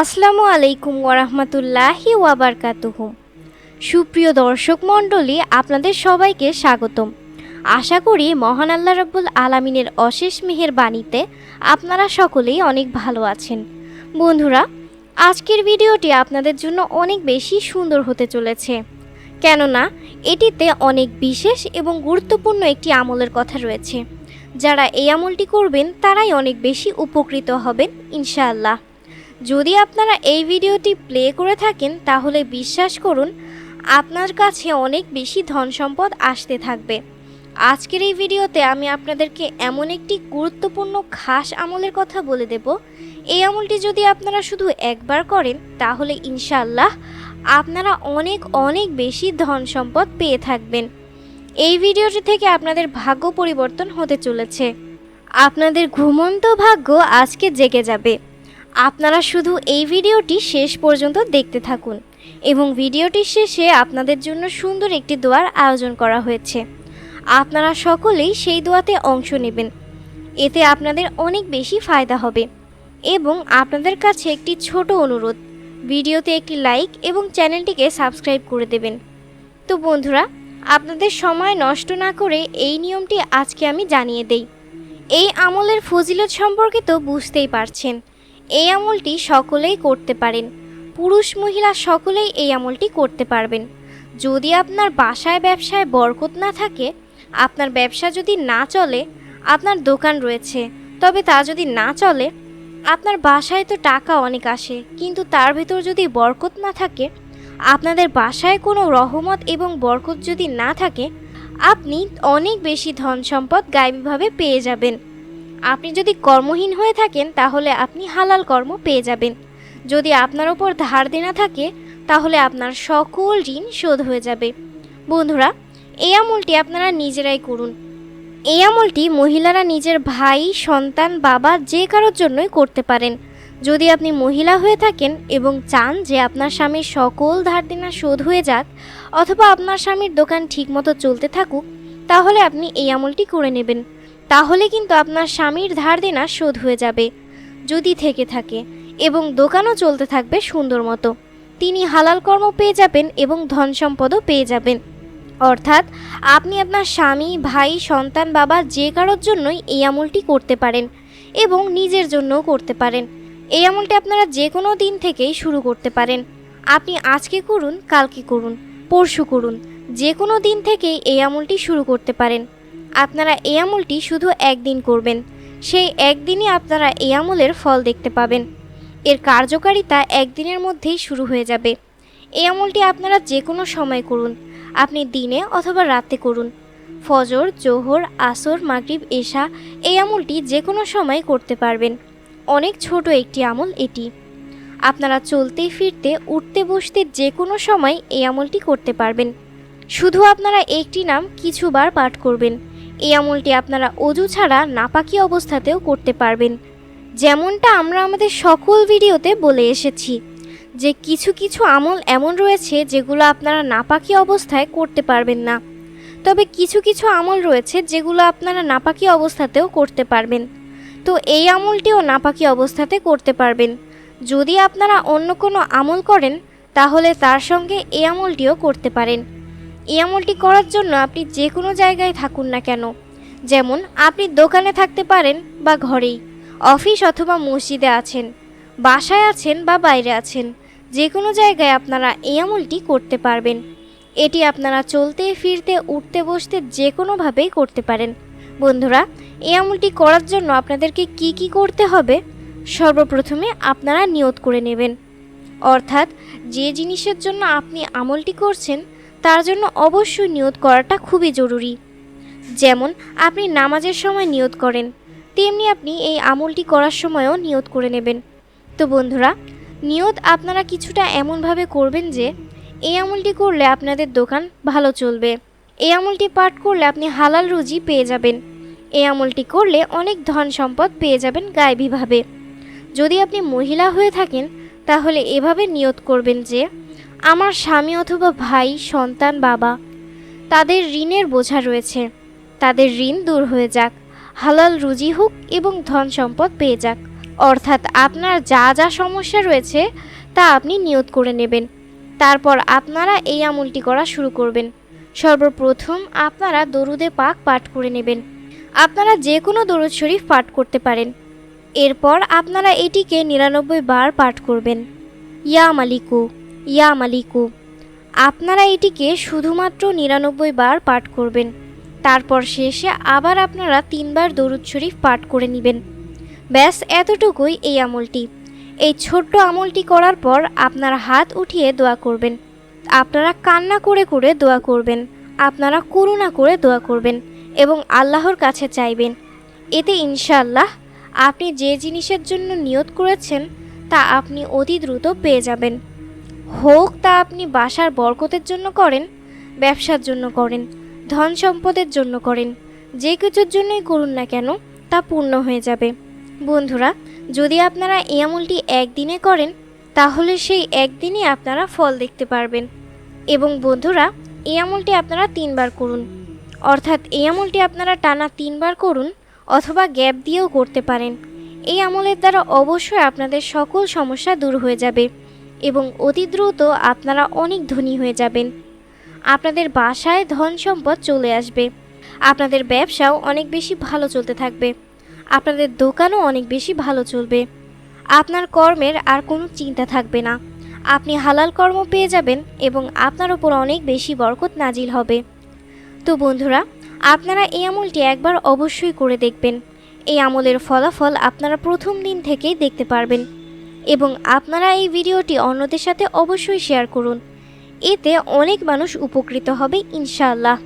আসসালামু আলাইকুম ওরহমতুল্লাহি ওয়াবারকাতুহু। সুপ্রিয় দর্শক মণ্ডলী, আপনাদের সবাইকে স্বাগতম। আশা করি মহান আল্লাহ রব্বুল আলামিনের অশেষ মেহের বাণীতে আপনারা সকলেই অনেক ভালো আছেন। বন্ধুরা, আজকের ভিডিওটি আপনাদের জন্য অনেক বেশি সুন্দর হতে চলেছে। কেননা, এটিতে অনেক বিশেষ এবং গুরুত্বপূর্ণ একটি আমলের কথা রয়েছে। যারা এই আমলটি করবেন, তারাই অনেক বেশি উপকৃত হবেন, ইনশাআল্লাহ। যদি আপনারা এই ভিডিওটি প্লে করে থাকেন, তাহলে বিশ্বাস করুন, আপনার কাছে অনেক বেশি ধন সম্পদ আসতে থাকবে। আজকের এই ভিডিওতে আমি আপনাদেরকে এমন একটি গুরুত্বপূর্ণ খাস আমলের কথা বলে দেব। এই আমলটি যদি আপনারা শুধু একবার করেন, তাহলে ইনশাল্লাহ আপনারা অনেক অনেক বেশি ধন সম্পদ পেয়ে থাকবেন। এই ভিডিওটি থেকে আপনাদের ভাগ্য পরিবর্তন হতে চলেছে। আপনাদের ঘুমন্ত ভাগ্য আজকে জেগে যাবে। আপনারা শুধু এই ভিডিওটি শেষ পর্যন্ত দেখতে থাকুন এবং ভিডিওটির শেষে আপনাদের জন্য সুন্দর একটি দোয়ার আয়োজন করা হয়েছে। আপনারা সকলেই সেই দোয়াতে অংশ নেবেন। এতে আপনাদের অনেক বেশি ফায়দা হবে এবং আপনাদের কাছে একটি ছোট অনুরোধ, ভিডিওতে একটি লাইক এবং চ্যানেলটিকে সাবস্ক্রাইব করে দেবেন। তো বন্ধুরা, আপনাদের সময় নষ্ট না করে এই নিয়মটি আজকে আমি জানিয়ে দেই। এই আমলের ফজিলত সম্পর্কে তো বুঝতেই পারছেন। এই আমলটি সকলেই করতে পারেন। পুরুষ মহিলা সকলেই এই আমলটি করতে পারবেন। যদি আপনার বাসায় ব্যবসায় বরকত না থাকে, আপনার ব্যবসা যদি না চলে, আপনার দোকান রয়েছে, তবে তা যদি না চলে, আপনার বাসায় তো টাকা অনেক আসে, কিন্তু তার ভেতর যদি বরকত না থাকে, আপনাদের বাসায় কোনো রহমত এবং বরকত যদি না থাকে, আপনি অনেক বেশি ধন সম্পদ গায়েবীভাবে পেয়ে যাবেন। আপনি যদি কর্মহীন হয়ে থাকেন, তাহলে আপনি হালাল কর্ম পেয়ে যাবেন। যদি আপনার ওপর ধার দেনা থাকে, তাহলে আপনার সকল ঋণ শোধ হয়ে যাবে। বন্ধুরা, এই আমলটি আপনারা নিজেরাই করুন। এই আমলটি মহিলারা নিজের ভাই, সন্তান, বাবা যে কারোর জন্যই করতে পারেন। যদি আপনি মহিলা হয়ে থাকেন এবং চান যে আপনার স্বামীর সকল ধার দেনা শোধ হয়ে যাক, অথবা আপনার স্বামীর দোকান ঠিকমতো চলতে থাকুক, তাহলে আপনি এই আমলটি করে নেবেন। তাহলে কিন্তু আপনার স্বামীর ধার দেনা শোধ হয়ে যাবে। যদি থেকে থাকে এবং দোকানও চলতে থাকবে সুন্দর মতো। তিনি হালাল কর্ম পেয়ে যাবেন এবং ধন সম্পদও পেয়ে যাবেন। অর্থাৎ আপনি আপনার স্বামী, ভাই, সন্তান, বাবা যে কারোর জন্যই এই আমলটি করতে পারেন এবং নিজের জন্যও করতে পারেন। এই আমলটি আপনারা যে কোনো দিন থেকেই শুরু করতে পারেন। আপনি আজকে করুন, কালকে করুন, পরশু করুন যে কোনো দিন থেকেই এই আমলটি শুরু করতে পারেন। আপনারা এই আমলটি শুধু একদিন করবেন। সেই একদিনই আপনারা এই আমলের ফল দেখতে পাবেন। এর কার্যকারিতা একদিনের মধ্যেই শুরু হয়ে যাবে। এই আমলটি আপনারা যে কোনো সময় করুন। আপনি দিনে অথবা রাতে করুন। ফজর, জোহর, আসর, মাগরিব, এশা এই আমলটি যে কোনো সময় করতে পারবেন। অনেক ছোট একটি আমল এটি। আপনারা চলতে, ফিরতে, উঠতে, বসতে যে কোনো সময় এই আমলটি করতে পারবেন। শুধু আপনারা একটি নাম কিছুবার পাঠ করবেন। এই আমলটি আপনারা অজু ছাড়া নাপাকি অবস্থাতেও করতে পারবেন। যেমনটা আমরা আমাদের সকল ভিডিওতে বলে এসেছি যে কিছু কিছু আমল এমন রয়েছে যেগুলো আপনারা নাপাকি অবস্থায় করতে পারবেন না। তবে কিছু কিছু আমল রয়েছে যেগুলো আপনারা নাপাকি অবস্থাতেও করতে পারবেন। তো এই আমলটিও নাপাকি অবস্থাতে করতে পারবেন। যদি আপনারা অন্য কোনো আমল করেন, তাহলে তার সঙ্গে এই আমলটিও করতে পারেন। এই আমলটি করার জন্য আপনি যে কোনো জায়গায় থাকুন না কেন। যেমন, আপনি দোকানে থাকতে পারেন বা ঘরেই, অফিস অথবা মসজিদে আছেন, বাসায় আছেন বা বাইরে আছেন, যে কোনো জায়গায় আপনারা এই আমলটি করতে পারবেন। এটি আপনারা চলতে, ফিরতে, উঠতে, বসতে যে কোনোভাবেই করতে পারেন। বন্ধুরা, এই আমলটি করার জন্য আপনাদেরকে কি কি করতে হবে? সর্বপ্রথমে আপনারা নিয়ত করে নেবেন। অর্থাৎ, যে জিনিসের জন্য আপনি আমলটি করছেন তার জন্য অবশ্যই নিয়ত করাটা খুবই জরুরি। যেমন, আপনি নামাজের সময় নিয়ত করেন, তেমনি আপনি এই আমলটি করার সময়ও নিয়ত করে নেবেন। তো বন্ধুরা, নিয়ত আপনারা কিছুটা এমনভাবে করবেন যে, এই আমলটি করলে আপনাদের দোকান ভালো চলবে। এই আমলটি পাঠ করলে আপনি হালাল রুজি পেয়ে যাবেন। এই আমলটি করলে অনেক ধন সম্পদ পেয়ে যাবেন গায়েবীভাবে। যদি আপনি মহিলা হয়ে থাকেন, তাহলে এভাবে নিয়ত করবেন যে আমার স্বামী অথবা ভাই, সন্তান, বাবা, তাদের ঋণের বোঝা রয়েছে। তাদের ঋণ দূর হয়ে যাক। হালাল রুজি হোক এবং ধন সম্পদ পেয়ে যাক। অর্থাৎ আপনার যা যা সমস্যা রয়েছে, তা আপনি নিয়ত করে নেবেন। তারপর আপনারা এই আমলটি করা শুরু করবেন। সর্বপ্রথম আপনারা দরুদে পাক পাঠ করে নেবেন। আপনারা যে কোনো দরুদ শরীফ পাঠ করতে পারেন। এরপর আপনারা এটিকে নিরানব্বই বার পাঠ করবেন। ইয়া মালিকু। ইয়া মালিকু, আপনারা এটিকে শুধুমাত্র নিরানব্বই বার পাঠ করবেন। তারপর শেষে আবার আপনারা তিনবার দরুদ শরীফ পাঠ করে নেবেন। ব্যাস, এতটুকুই এই আমলটি। এই ছোট্ট আমলটি করার পর আপনারা হাত উঠিয়ে দোয়া করবেন। আপনারা কান্না করে করে দোয়া করবেন। আপনারা করুণা করে দোয়া করবেন এবং আল্লাহর কাছে চাইবেন। এতে ইনশাআল্লাহ আপনি যে জিনিসের জন্য নিয়ত করেছেন তা আপনি অতি দ্রুত পেয়ে যাবেন। হোক তা আপনি বাসার বরকতের জন্য করেন, ব্যবসার জন্য করেন, ধন সম্পদের জন্য করেন, যে কিছুর জন্যই করুন না কেন, তা পূর্ণ হয়ে যাবে। বন্ধুরা, যদি আপনারা এই আমলটি একদিনে করেন, তাহলে সেই একদিনই আপনারা ফল দেখতে পারবেন। এবং বন্ধুরা, এই আমলটি আপনারা তিনবার করুন। অর্থাৎ এই আমলটি আপনারা টানা তিনবার করুন অথবা গ্যাপ দিয়েও করতে পারেন। এই আমলের দ্বারা অবশ্যই আপনাদের সকল সমস্যা দূর হয়ে যাবে। এবং অতি দ্রুত আপনারা অনেক ধনী হয়ে যাবেন। আপনাদের বাসায় ধন সম্পদ চলে আসবে। আপনাদের ব্যবসাও অনেক বেশি ভালো চলতে থাকবে। আপনাদের দোকানও অনেক বেশি ভালো চলবে। আপনার কর্মের আর কোনো চিন্তা থাকবে না। আপনি হালাল কর্ম পেয়ে যাবেন এবং আপনার ওপর অনেক বেশি বরকত নাজিল হবে। তো বন্ধুরা, আপনারা এই আমলটি একবার অবশ্যই করে দেখবেন। এই আমলের ফলাফল আপনারা প্রথম দিন থেকেই দেখতে পারবেন। এবং আপনারা এই ভিডিওটি অন্যদের সাথে অবশ্যই শেয়ার করুন। এতে অনেক মানুষ উপকৃত হবে, ইনশাআল্লাহ।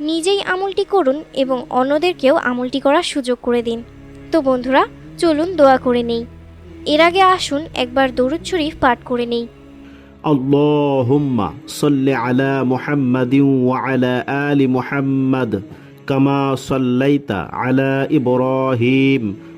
নিজেই আমলটি করুন এবং অন্যদেরকেও আমলটি করার সুযোগ করে দিন। তো বন্ধুরা, চলুন দোয়া করে নেই। এর আগে আসুন, একবার দরুদ শরীফ পাঠ করে নেই। আল্লাহুম্মা সাল্লি আলা মুহাম্মাদিন ওয়া আলা আলি মুহাম্মাদ, কামা সাল্লাইতা আলা ইব্রাহিম।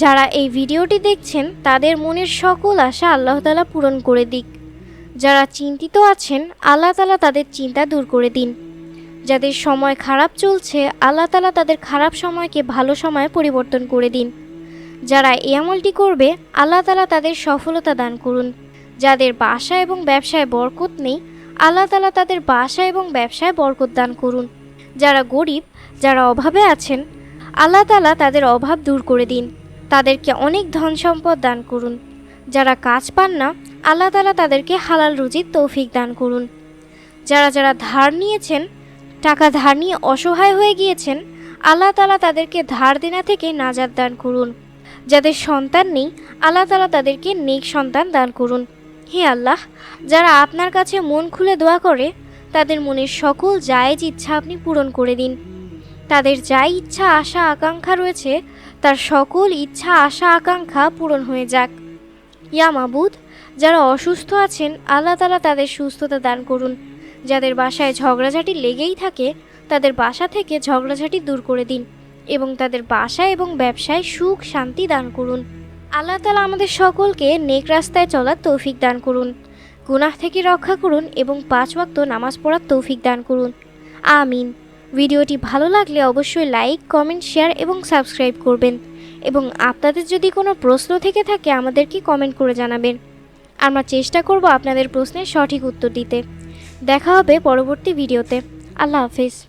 যারা এই ভিডিওটি দেখছেন, তাদের মনের সকল আশা আল্লাহ তালা পূরণ করে দিক। যারা চিন্তিত আছেন, আল্লাহ তালা তাদের চিন্তা দূর করে দিন। যাদের সময় খারাপ চলছে, আল্লাহ তালা তাদের খারাপ সময়কে ভালো সময়ে পরিবর্তন করে দিন। যারা এই আমলটি করবে, আল্লাহ তালা তাদের সফলতা দান করুন। যাদের বাসা এবং ব্যবসায় বরকত নেই, আল্লাহ তালা তাদের বাসা এবং ব্যবসায় বরকত দান করুন। যারা গরিব, যারা অভাবে আছেন, আল্লাহ তালা তাদের অভাব দূর করে দিন। তাদেরকে অনেক ধন সম্পদ দান করুন। যারা কাজ পান না, আল্লাহ তালা তাদেরকে হালাল রুজির তৌফিক দান করুন। যারা যারা ধার নিয়েছেন, টাকা ধার নিয়ে অসহায় হয়ে গিয়েছেন, আল্লাহ তালা তাদেরকে ধার দেনা থেকে নাজাদ দান করুন। যাদের সন্তান নেই, আল্লাহ তালা তাদেরকে নেক সন্তান দান করুন। হে আল্লাহ, যারা আপনার কাছে মন খুলে দোয়া করে, তাদের মনের সকল জায়েজ ইচ্ছা আপনি পূরণ করে দিন। তাদের যা ইচ্ছা, আশা, আকাঙ্ক্ষা রয়েছে তার সকল ইচ্ছা, আশা, আকাঙ্ক্ষা পূরণ হয়ে যাক। ইয়া মাবুদ, যারা অসুস্থ আছেন, আল্লাহ তালা তাদের সুস্থতা দান করুন। যাদের বাসায় ঝগড়াঝাটি লেগেই থাকে, তাদের বাসা থেকে ঝগড়াঝাটি দূর করে দিন এবং তাদের বাসা এবং ব্যবসায় সুখ, শান্তি দান করুন। আল্লাহ তালা আমাদের সকলকে নেক রাস্তায় চলার তৌফিক দান করুন। গুনাহ থেকে রক্ষা করুন এবং পাঁচ ওয়াক্ত নামাজ পড়ার তৌফিক দান করুন। আমিন। ভিডিওটি ভালো লাগলে অবশ্যই লাইক, কমেন্ট, শেয়ার এবং সাবস্ক্রাইব করবেন। এবং আপনাদের যদি কোনো প্রশ্ন থেকে থাকে, আমাদেরকে কমেন্ট করে জানাবেন। আমরা চেষ্টা করব আপনাদের প্রশ্নের সঠিক উত্তর দিতে। দেখা হবে পরবর্তী ভিডিওতে। আল্লাহ হাফিজ।